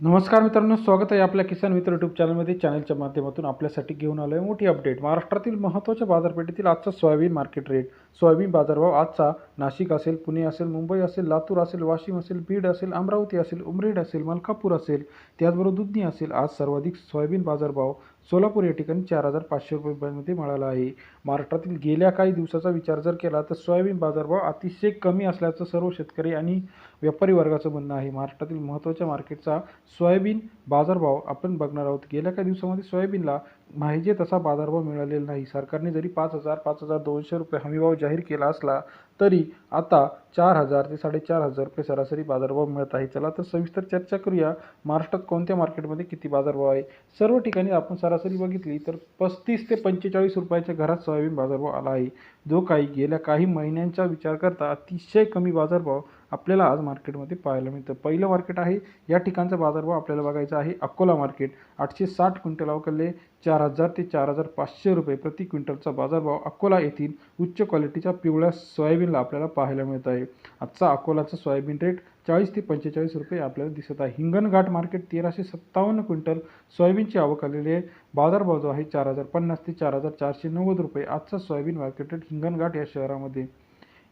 नमस्कार मित्रांनो स्वागत आहे आपल्या किसान मित्र यूट्यूब चॅनलमध्ये चॅनलच्या माध्यमातून आपल्यासाठी घेऊन आलो आहे मोठी अपडेट महाराष्ट्रातील महत्त्वाच्या बाजारपेठेतील आजचा सोयाबीन मार्केट रेट सोयाबीन बाजारभाव आजचा नाशिक असेल पुणे असेल मुंबई असेल लातूर असेल वाशिम असेल बीड असेल अमरावती असेल उमरेड असेल मलकापूर असेल त्याचबरोबर दुधनी असेल. आज सर्वाधिक सोयाबीन बाजारभाव सोलापूर या ठिकाणी चार हजार पाचशे रुपयांमध्ये मिळाला आहे. महाराष्ट्रातील गेल्या काही दिवसाचा विचार जर केला तर सोयाबीन बाजारभाव अतिशय कमी असल्याचं सर्व शेतकरी आणि व्यापारी वर्गाचं म्हणणं आहे. महाराष्ट्रातील महत्त्वाच्या मार्केटचा सोयाबीन बाजारभाव आपण बघणार आहोत. गेल्या काही दिवसामध्ये सोयाबीनला पाहिजे तसा बाजारभाव मिळालेला नाही. सरकारने जरी पाच हजार पाच हजार दोनशे रुपये हमीभाव जाहीर केला असला तरी आता चार हजार ते साडेचार हजार रुपये सरासरी बाजारभाव मिळत आहे. चला तर सविस्तर चर्चा करूया. महाराष्ट्रात कोणत्या मार्केटमध्ये किती बाजारभाव आहे? सर्व ठिकाणी आपण सरासरी बघितली तर पस्तीस ते पंचेचाळीस रुपयाच्या घरात सोयाबीन बाजारभाव आला आहे. जो काही गेल्या काही महिन्यांचा विचार करता अतिशय कमी बाजारभाव आपल्याला आज मार्केटमध्ये पाहायला मिळतं. पहिलं मार्केट आहे या ठिकाणचा बाजारभाव आपल्याला बघायचा आहे अकोला मार्केट. आठशे साठ क्विंटल अवकलले चार हजार ते चार हजार पाचशे रुपये प्रति क्विंटलचा बाजारभाव अकोला येथील उच्च क्वालिटीच्या पिवळ्या सोयाबीनला आपल्याला पाहायला मिळत आहे. आजचा अकोलाचा सोयाबीन रेट चाळीस ते पंचेचाळीस रुपये आपल्याला दिसत आहे. हिंगणघाट मार्केट तेराशे सत्तावन्न क्विंटल सोयाबीनची आवक आलेली आहे. बाजारभाव जो आहे चार हजार पन्नास ते चार हजार चारशे नव्वद रुपये. आजचा सोयाबीन मार्केट रेट हिंगणघाट या शहरामध्ये.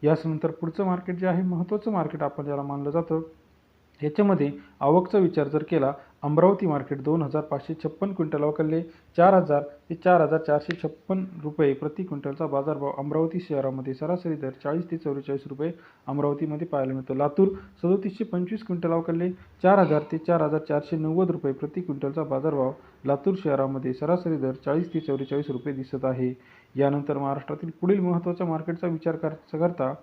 याच्यानंतर पुढचं मार्केट जे आहे महत्त्वाचं मार्केट आपण ज्याला मानलं जातं याच्यामध्ये आवकचा विचार जर केला अमरावती मार्केट दोन हजार पाचशे छप्पन क्विंटल अवकलले चार हजार ते चार हजार चारशे छप्पन रुपये प्रति क्विंटलचा बाजारभाव अमरावती शहरामध्ये सरासरी दर चाळीस ते चौवेचाळीस रुपये अमरावतीमध्ये पाहायला मिळतो. लातूर सदोतीसशे पंचवीस क्विंटल अवकलले चार हजार ते चार हजार चारशे नव्वद रुपये प्रति क्विंटलचा बाजारभाव लातूर शहरामध्ये सरासरी दर चाळीस ते चौवेचाळीस रुपये दिसत आहे. यानंतर महाराष्ट्रातील पुढील महत्त्वाच्या मार्केटचा विचार करता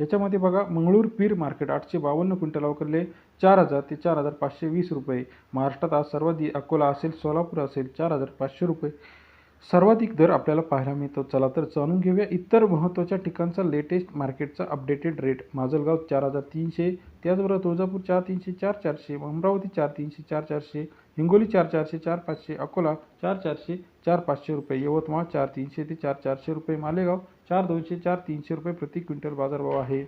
याच्यामध्ये बघा मंगळूर पीर मार्केट आठशे बावन्न क्विंटल अवकरले चार हजार ते चार हजार पाचशे वीस रुपये. महाराष्ट्रात आज सर्वाधिक अकोला असेल सोलापूर असेल चार हजार पाचशे रुपये. सर्वाधिक दर आपल्याला पाहायला मिळतो. चला तर जाणून घेऊया इतर महत्त्वाच्या ठिकाणचा लेटेस्ट मार्केटचा अपडेटेड रेट माजलगाव चार हजार तीनशे त्याचबरोबर तुळजापूर चार तीनशे चार चारशे अमरावती चार तीनशे चार चारशे हिंगोली चार चारशे चार पाचशे अकोला चार चारशे चार पाचशे रुपये यवतमाळ चार तीनशे ते चार चारशे रुपये मालेगाव चार दोनशे चार तीनशे रुपये प्रति क्विंटल बाजारभाव आहे.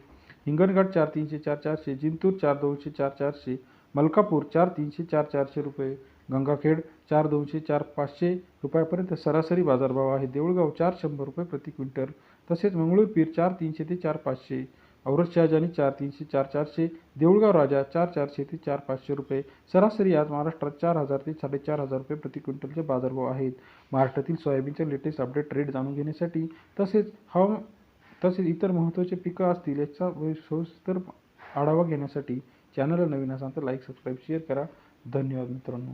हिंगणघाट चार तीनशे चार चारशे जिंतूर चार दोनशे चार चारशे मलकापूर चार तीनशे चार चारशे रुपये गंगाखेड चार दोनशे चार पाचशे रुपयापर्यंत सरासरी बाजारभाव आहे. देऊळगाव चार शंभर रुपये प्रति क्विंटल. तसेच मंगळूर पीर चार तीनशे ते चार पाचशे. औरत शहाजानी चार तीनशे चार चारशे. देऊळगाव राजा चार चारशे ते चार पाचशे रुपये. सरासरी आज महाराष्ट्रात चार हजार ते साडेचार हजार रुपये प्रति क्विंटलचे बाजारभाव आहेत. महाराष्ट्रातील सोयाबीनचे लेटेस्ट अपडेट रेट जाणून घेण्यासाठी तसेच हवामान तसेच इतर महत्त्वाचे पिकं असतील याचा सविस्तर आढावा घेण्यासाठी चॅनलला नवीन असाल तर लाईक सबस्क्राईब शेअर करा. धन्यवाद मित्रांनो.